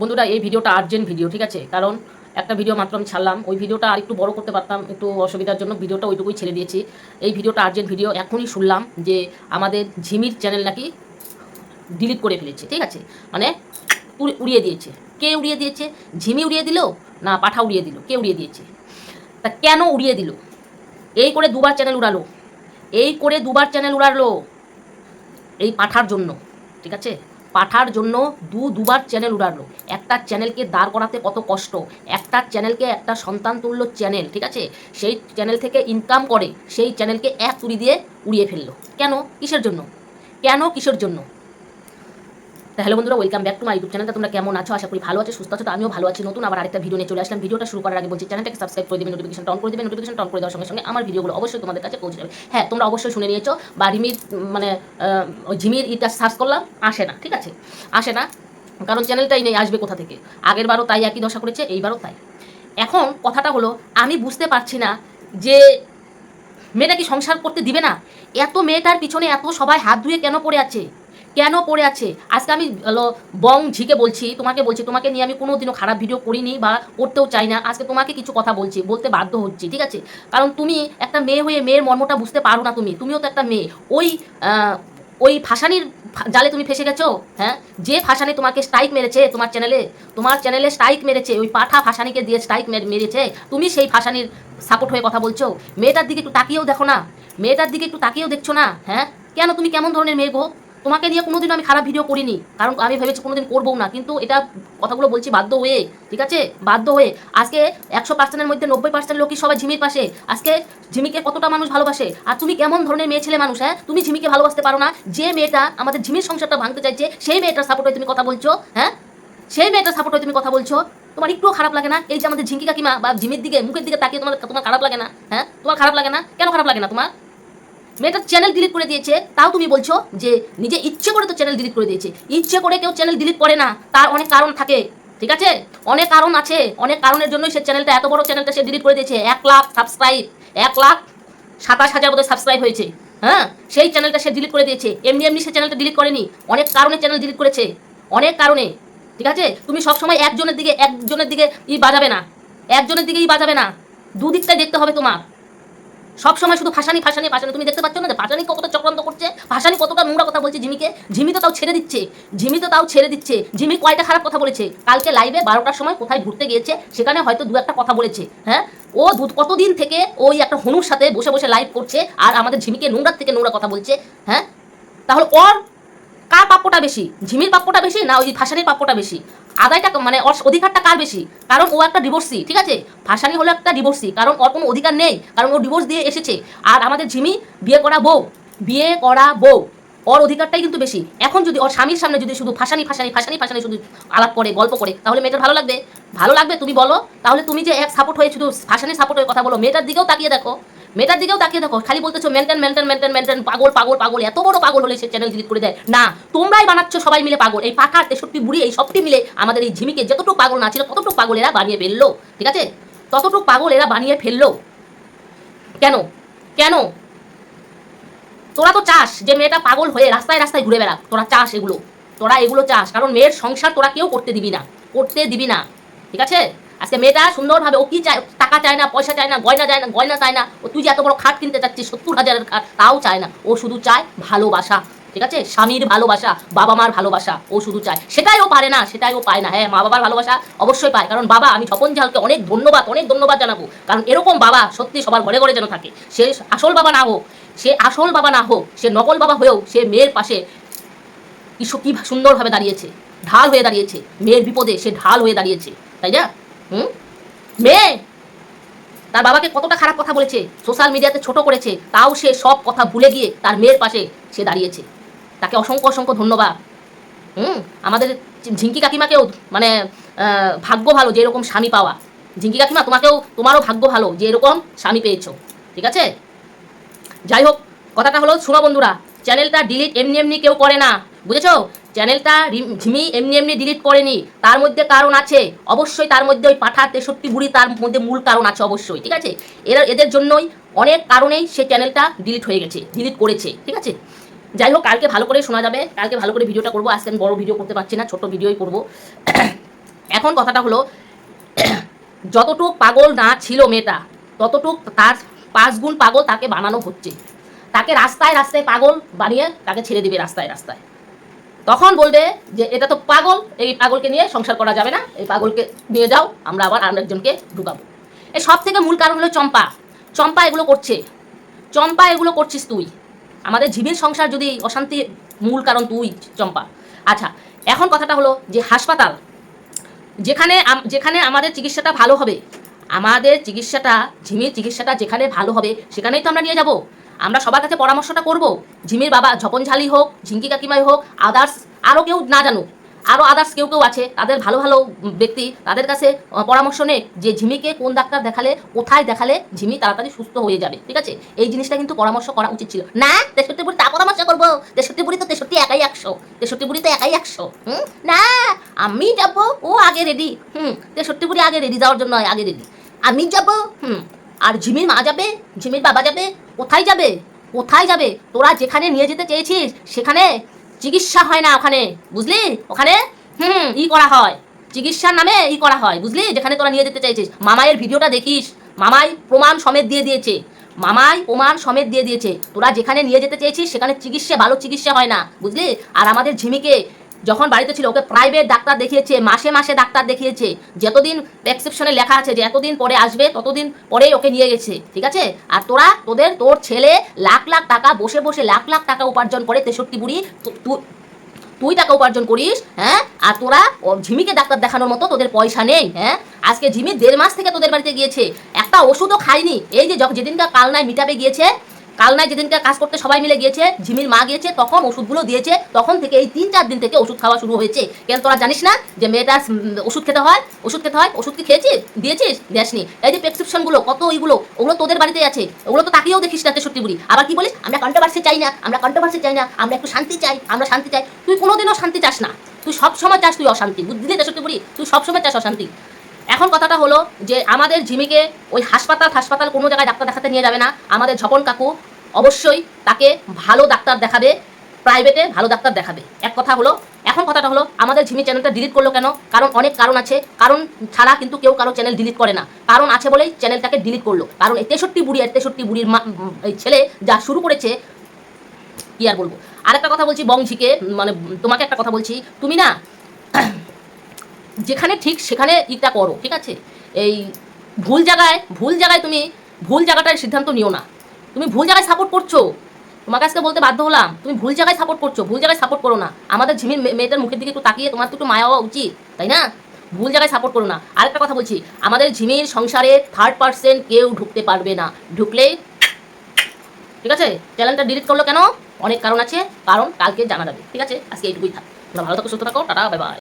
বন্ধুরা, এই ভিডিওটা আর্জেন্ট ভিডিও ঠিক আছে? কারণ একটা ভিডিও মাত্র আমি ছাড়লাম। ওই ভিডিওটা আর একটু বড় করতে পারতাম, একটু অসুবিধার জন্য ভিডিওটা ওইটুকুই ছেড়ে দিয়েছি। এই ভিডিওটা আর্জেন্ট ভিডিও এখনই শুনলাম যে আমাদের ঝিমির চ্যানেল নাকি ডিলিট করে ফেলেছে, ঠিক আছে? মানে উড়িয়ে দিয়েছে। কে উড়িয়ে দিয়েছে? ঝিমি উড়িয়ে দিল না পাঠা উড়িয়ে দিল? কে উড়িয়ে দিয়েছে? তা কেন উড়িয়ে দিল? এই করে দুবার চ্যানেল উড়ালো। এই করে দুবার চ্যানেল উড়ালো এই পাঠার জন্য, ঠিক আছে? পাঠার জন্য দু দুবার চ্যানেল উড়ালো। একটা চ্যানেলকে দাঁড় করাতে কত কষ্ট, একটা চ্যানেলকে একটা সন্তান তুললো চ্যানেল, ঠিক আছে? সেই চ্যানেল থেকে ইনকাম করে, সেই চ্যানেলকে এক তুড়ি দিয়ে উড়িয়ে ফেলল। কেন? কিসের জন্য? কেন কিসের জন্য? হ্যালো বন্ধুরা welcome back to my YouTube চ্যানেলটা তোমরা কেমন আছো? আশা করি ভালো আছো, সুস্থ আছো, তো আমিও ভালো আছি। নতুন আবার আরেকটা ভিডিও নিয়ে চলে আসলাম। ভিডিওটা শুরু করার আগে বলছি চ্যানেলটাকে সাবস্ক্রাইব করে দেবেন নোটিফিকেশন অন করে দেবেন নোটিফিকেশন অন করে দেওয়ার সঙ্গে সঙ্গে আমার ভিডিওগুলো অবশ্যই তোমাদের কাছে পৌঁছে যাবে। হ্যাঁ তোমরা অবশ্যই শুনে নিয়েছো, বা রিমির মানে ঝিমির ইটা সার্চ করলাম, আসে না, ঠিক আছে? আসে না, কারণ চ্যানেলটাই নেই, আসবে কোথা থেকে? আগের বারও তাই একই দশা করেছে, এইবারও তাই। এখন কথাটা হলো, আমি বুঝতে পারছি না যে মেয়েটা কি সংসার করতে দিবে না? এত মেয়েটার পিছনে এত সবাই হাত ধুয়ে কেন পড়ে আছে? কেন পড়ে আছে? আজকে আমি বং ঝিকে বলছি, তোমাকে বলছি, তোমাকে নিয়ে আমি কোনোদিনও খারাপ ভিডিও করিনি বা করতেও চাই না। আজকে তোমাকে কিছু কথা বলছি, বলতে বাধ্য হচ্ছি, ঠিক আছে? কারণ তুমি একটা মেয়ে হয়ে মেয়ের মর্মটা বুঝতে পারো না তুমি। তুমিও তো একটা মেয়ে। ওই ওই ফাঁসানির জালে তুমি ফেসে গেছো? হ্যাঁ? যে ফাঁসানি তোমাকে স্ট্রাইক মেরেছে তোমার চ্যানেলে তোমার চ্যানেলে স্ট্রাইক মেরেছে, ওই পাঠা ফাঁসানিকে দিয়ে স্ট্রাইক মেরেছে, তুমি সেই ফাঁসানির সাপোর্ট হয়ে কথা বলছো? মেয়েটার দিকে একটু তাকিয়েও দেখো না। মেয়েটার দিকে একটু তাকিয়েও দেখছ না? হ্যাঁ? কেন তুমি কেমন ধরনের মেয়ে গো? তোমাকে নিয়ে কোনোদিন আমি খারাপ ভিডিও করিনি। কারণ আমি ভেবেছি কোনোদিন করব না। কিন্তু এটা কথাগুলো বলছি বাধ্য হয়ে, ঠিক আছে? বাধ্য হয়ে। আজকে একশো পার্সেন্টের মধ্যে নব্বই পার্সেন্ট লোকই সবাই ঝিমির পাশে। আজকে ঝিমিকে কতটা মানুষ ভালোবাসে? আর তুমি কেমন ধরনের মেয়ে ছেলে মানুষ হ্যাঁ? তুমি ঝিমিকে ভালোবাসতে পারো না। যে মেয়েটা আমাদের ঝিমির সংসারটা ভাঙতে চাইছে, সেই মেয়েটার সাপোর্ট হয়ে তুমি কথা বলছো হ্যাঁ? সেই মেয়েটার সাপোর্ট হয়ে তুমি কথা বলছো। তোমার একটুও খারাপ লাগে না? এই যে আমাদের ঝিঙ্কি কাকিমা বা ঝিমির দিকে, মুখের দিকে তাকিয়ে তোমার তোমার খারাপ লাগে না হ্যাঁ? তোমার খারাপ লাগে না? কেন খারাপ লাগে না তোমার? মেয়েটা চ্যানেল ডিলিট করে দিয়েছে, তাও তুমি বলছো যে নিজে ইচ্ছে করে তো চ্যানেল ডিলিট করে দিয়েছে। ইচ্ছে করে কেউ চ্যানেল ডিলিট করে না, তার অনেক কারণ থাকে, ঠিক আছে? অনেক কারণ আছে, অনেক কারণের জন্যই সে চ্যানেলটা এত বড় চ্যানেলটা সে ডিলিট করে দিয়েছে, এক লাখ সাবস্ক্রাইব এক লাখ সাতাশ হাজার বোধহয় সাবস্ক্রাইব হয়েছে হ্যাঁ? সেই চ্যানেলটা সে ডিলিট করে দিয়েছে, এমনি এমনি সে চ্যানেলটা ডিলিট করেনি, অনেক কারণে চ্যানেল ডিলিট করেছে, অনেক কারণে, ঠিক আছে? তুমি সবসময় একজনের দিকে একজনের দিকে ই বাজাবে না, একজনের দিকেই বাজাবে না, দুদিকটাই দেখতে হবে তোমার। সব সময় শুধু ফাঁসানি ফাঁসানি ফাঁসানি তুমি দেখতে পাচ্ছ না যে ফাঁসানি কতটা চক্রান্ত করছে? ফাঁসানি কতটা নোংরা কথা বলছে জিমিকে? ঝিমি তো তাও ছেড়ে দিচ্ছে। ঝিমি তো তাও ছেড়ে দিচ্ছে। ঝিমি কয়টা খারাপ কথা বলেছে? কালকে লাইভে বারোটার সময় কোথায় ঘুরতে গিয়েছে, সেখানে হয়তো দু একটা কথা বলেছে হ্যাঁ? ও দু, কতদিন থেকে ওই একটা হনুর সাথে বসে বসে লাইভ করছে আর আমাদের ঝিমিকে নোংরার থেকে নোংরা কথা বলছে হ্যাঁ? তাহলে ওর কার প্রাপ্যটা বেশি? ঝিমির প্রাপ্যটা বেশি না ওই ফাঁসানির প্রাপ্যটা বেশি? আদায়টা মানে ওর অধিকারটা কার বেশি? কারণ ও একটা ডিভোর্সি ঠিক আছে? ফাঁসানি হলো একটা ডিভোর্সি কারণ ওর কোনো অধিকার নেই, কারণ ও ডিভোর্স দিয়ে এসেছে। আর আমাদের ঝিমি বিয়ে করা বউ, বিয়ে করা বউ, ওর অধিকারটাই কিন্তু বেশি। এখন যদি ওর স্বামীর সামনে যদি শুধু ফাঁসানি ফাঁসানি ফাঁসানি ফাঁসানি শুধু আলাপ করে, গল্প করে, তাহলে মেয়েটার ভালো লাগবে? ভালো লাগবে, তুমি বলো? তাহলে তুমি যে এক সাপোর্ট হয়ে শুধু ফাঁসানি সাপোর্ট হয়ে কথা বলো, মেয়েটার দিকেও তাকিয়ে দেখো। মেয়েটার দিকেও তাকিয়ে দেখো খালি বলতেছো মেনটেন মেনটেন মেনটেন মেনটেন পাগল পাগল পাগল, এত বড় পাগল হলে সে চ্যানেল ডিলিট করে দেয়। না, তোমরাই বানাচ্ছ সবাই মিলে পাগল। এই পাখার তেষট্টি বুড়ি, এই সবটি মিলে আমাদের এই ঝিমিকে যতটুকু পাগল না ছিল, ততটুকু পাগল এরা বানিয়ে ফেলল। ঠিক আছে? ততটুকু পাগল এরা বানিয়ে ফেলল। কেন? কেন? তোরা তো চাস যে মেয়েটা পাগল হয়ে রাস্তায় রাস্তায় ঘুরে বেড়া তোরা চাস এগুলো। তোরা এগুলো চাস। কারণ মেয়ের সংসার তোরা কেউ করতে দিবি না। করতে দিবি না। ঠিক আছে? আজকে মেয়েটা সুন্দরভাবে ও কি চায় টাকা চায় না, পয়সা চায় না, গয়না চায় না, গয়না চায় না। ও তুই যে এত বড় খাট কিনতে চাচ্ছিস, সত্তর হাজারের খাট, তাও চায় না। ও শুধু চায় ভালোবাসা, ঠিক আছে? স্বামীর ভালোবাসা বাবা মার ভালোবাসা, ও শুধু চায়। সেটাই ও পারে না, সেটাই ও পায় না। হ্যাঁ মা বাবার ভালোবাসা অবশ্যই পায়। কারণ বাবা, আমি স্বপন ঝালকে অনেক ধন্যবাদ অনেক ধন্যবাদ জানাব। কারণ এরকম বাবা সত্যি সবার ঘরে ঘরে যেন থাকে। সে আসল বাবা না হোক, সে আসল বাবা না হোক, সে নকল বাবা হয়েও সে মেয়ের পাশে কি কী কি সুন্দরভাবে দাঁড়িয়েছে। ঢাল হয়ে দাঁড়িয়েছে। মেয়ের বিপদে সে ঢাল হয়ে দাঁড়িয়েছে। তাই না? হুম? মেয়ে! তার বাবাকে কতটা খারাপ কথা বলেছে সোশ্যাল মিডিয়াতে ছোট করেছে, তাও সে সব কথা ভুলে গিয়ে তার মেয়ের পাশে সে দাঁড়িয়েছে। তাকে অসংখ্য অসংখ্য ধন্যবাদ। হুম, আমাদের ঝিঙ্কি কাকিমাকেও মানে ভাগ্য ভালো যে এরকম স্বামী পাওয়া। ঝিঙ্কি কাকিমা, তোমাকেও, তোমারও ভাগ্য ভালো যে এরকম স্বামী পেয়েছ। ঠিক আছে? যাই হোক, কথাটা হলো, শোনো বন্ধুরা চ্যানেলটা ডিলিট এমনি এমনি কেউ করে না। বুঝেছ? চ্যানেলটা ঝিমি এমনি এমনি ডিলিট করেনি। তার মধ্যে কারণ আছে। অবশ্যই তার মধ্যে ওই পাঠা তেষট্টি বুড়ি তার মধ্যে মূল কারণ আছে অবশ্যই, ঠিক আছে? এরা এদের জন্যই অনেক কারণেই সে চ্যানেলটা ডিলিট হয়ে গেছে ডিলিট করেছে, ঠিক আছে? যাই হোক, কালকে ভালো করে শোনা যাবে। কালকে ভালো করে ভিডিওটা করব। আজকে আমি বড় ভিডিও করতে পারছি না ছোট ভিডিওই করব। এখন কথাটা হলো, যতটুক পাগল না ছিল মেয়েটা, ততটুক তার পাঁচ গুণ পাগল তাকে বানানো হচ্ছে। তাকে রাস্তায় রাস্তায় পাগল বানিয়ে তাকে ছেড়ে দিবে রাস্তায় রাস্তায়। তখন বলবে যে, এটা তো পাগল, এই পাগলকে নিয়ে সংসার করা যাবে না, এই পাগলকে নিয়ে যাও, আমরা আবার আরেকজনকে ঢুকাবো। এই সব থেকে মূল কারণ হলো চম্পা। চম্পা এগুলো করছে। চম্পা এগুলো করছিস তুই। আমাদের জীবের সংসার যদি অশান্তি, মূল কারণ তুই, চম্পা। আচ্ছা এখন কথাটা হলো যে, হাসপাতাল। যেখানে যেখানে আমাদের চিকিৎসাটা ভালো হবে, আমাদের চিকিৎসাটা, ঝিমির চিকিৎসাটা যেখানে ভালো হবে, সেখানেই তো আমরা নিয়ে যাব। আমরা সবার কাছে পরামর্শটা করব। ঝিমির বাবা ঝপনঝালি হোক, ঝিঙ্কি কাকিমাই হোক আদার্স আরও কেউ না জানুক। আরও আদার্স কেউ কেউ আছে, তাদের ভালো ভালো ব্যক্তি, তাদের কাছে পরামর্শ নে যে ঝিমিকে কোন ডাক্তার দেখালে, কোথায় দেখালে ঝিমি তাড়াতাড়ি সুস্থ হয়ে যাবে, ঠিক আছে? এই জিনিসটা কিন্তু পরামর্শ করা উচিত ছিল। না তেষট্টি বুড়ি তা পরামর্শ করব। তেষট্টি বুড়ি তো তেষট্টি একাই একশো। তেষট্টি বুড়ি তো একাই একশো, হুম? না, আমি যাব, ও আগে রেডি হুম তেষট্টি বুড়ি আগে রেডি যাওয়ার জন্য আগে রেডি আমি যাব, হুম আর ঝিমির মা যাবে? ঝিমির বাবা যাবে? কোথায় যাবে? কোথায় যাবে? তোরা যেখানে নিয়ে যেতে চেয়েছিস, সেখানে চিকিৎসা হয় না ওখানে, বুঝলি? ওখানে হুম, ই করা হয়। চিকিৎসার নামে ই করা হয়, বুঝলি? যেখানে তোরা নিয়ে যেতে চাইছিস মামাইয়ের ভিডিওটা দেখিস। মামাই প্রমাণ সমেত দিয়ে দিয়েছে। মামাই প্রমাণ সমেত দিয়ে দিয়েছে। তোরা যেখানে নিয়ে যেতে চেয়েছিস, সেখানে চিকিৎসা, ভালো চিকিৎসা হয় না, বুঝলি? আর আমাদের ঝিমিকে যখন বাড়িতে ছিল, ওকে প্রাইভেট ডাক্তার দেখিয়েছে, মাসে মাসে ডাক্তার দেখিয়েছে। যতদিন প্রেসক্রিপশনে লেখা আছে যে এতদিন পরে আসবে, ততদিন পরেই ওকে নিয়ে গেছে, ঠিক আছে? আর তোরা, তোদের, তোর ছেলে লাখ লাখ টাকা, বসে বসে লাখ লাখ টাকা উপার্জন করে তেষট্টি বুড়ি তুই টাকা উপার্জন করিস হ্যাঁ? আর তোরা ঝিমিকে ডাক্তার দেখানোর মতো তোদের পয়সা নেই হ্যাঁ? আজকে ঝিমি দেড় মাস থেকে তোদের বাড়িতে গিয়েছে। একটা ওষুধও খায়নি এই যে যেদিনকার কালনায় মিটাপে গিয়েছে কালনায় যেদিনকার কাজ করতে সবাই মিলে গিয়েছে, ঝিমির মা গিয়েছে, তখন ওষুধগুলো দিয়েছে, তখন থেকে এই তিন চার দিন থেকে ওষুধ খাওয়া শুরু হয়েছে। কেন তোরা জানিস না যে মেয়েটা ওষুধ খেতে হয়? ওষুধ খেতে হয়? ওষুধ কি খেয়েছিস? দিয়েছিস? দেসনি। এই যে প্রেসক্রিপশনগুলো কত ওইগুলো ওগুলো তোদের বাড়িতে আছে। ওগুলো তো তাকিয়েও দেখিস না, তেষট্টি বুড়ি। আবার কি বলিস? আমরা কন্ট্রোভার্সি চাই না, আমরা কন্ট্রোভার্সি চাই না, আমরা একটু শান্তি চাই, আমরা শান্তি চাই। তুই কোনোদিনও শান্তি চাস না। তুই সবসময় চাস তুই অশান্তি। বুঝলি তেষট্টি বুড়ি, তুই সবসময় চাস অশান্তি। এখন কথাটা হলো যে আমাদের ঝিমিকে ওই হাসপাতাল হাসপাতাল কোনো জায়গায় ডাক্তার দেখাতে নিয়ে যাবে না। আমাদের ঝপন কাকু অবশ্যই তাকে ভালো ডাক্তার দেখাবে, প্রাইভেটে ভালো ডাক্তার দেখাবে। এক কথা হলো, এখন কথাটা হলো, আমাদের ঝিমি চ্যানেলটা ডিলিট করল কেন? কারণ অনেক কারণ আছে। কারণ ছাড়া কিন্তু কেউ কারও চ্যানেল ডিলিট করে না। কারণ আছে বলেই চ্যানেলটাকে ডিলিট করল। কারণ এই তেষট্টি বুড়ি আর তেষট্টি বুড়ির ছেলে যা শুরু করেছে, কি আর বলব? আরেকটা কথা বলছি বংশীকে মানে তোমাকে একটা কথা বলছি। তুমি না যেখানে ঠিক সেখানে ইটা করো, ঠিক আছে? এই ভুল জায়গায় ভুল জায়গায় তুমি ভুল জায়গাটার সিদ্ধান্ত নিও না। তুমি ভুল জায়গায় সাপোর্ট করছ। তোমাকে আজকে বলতে বাধ্য হলাম, তুমি ভুল জায়গায় সাপোর্ট করছ, ভুল জায়গায় সাপোর্ট করো না। আমাদের ঝিমির মে- মেয়েটার মুখের দিকে একটু তাকিয়ে তোমার তো একটু মায়া হওয়া উচিত, তাই না? ভুল জায়গায় সাপোর্ট করো না। আরেকটা কথা বলছি, আমাদের ঝিমির সংসারে থার্ড পার্সেন্ট কেউ ঢুকতে পারবে না। ঢুকলে, ঠিক আছে? চ্যানেলটা ডিলিট করল কেন? অনেক কারণ আছে, কারণ কালকে জানা যাবে, ঠিক আছে? আজকে এইটুকুই থাক। ভালো থাকো, সুস্থ থাকো, টাটা বাই বাই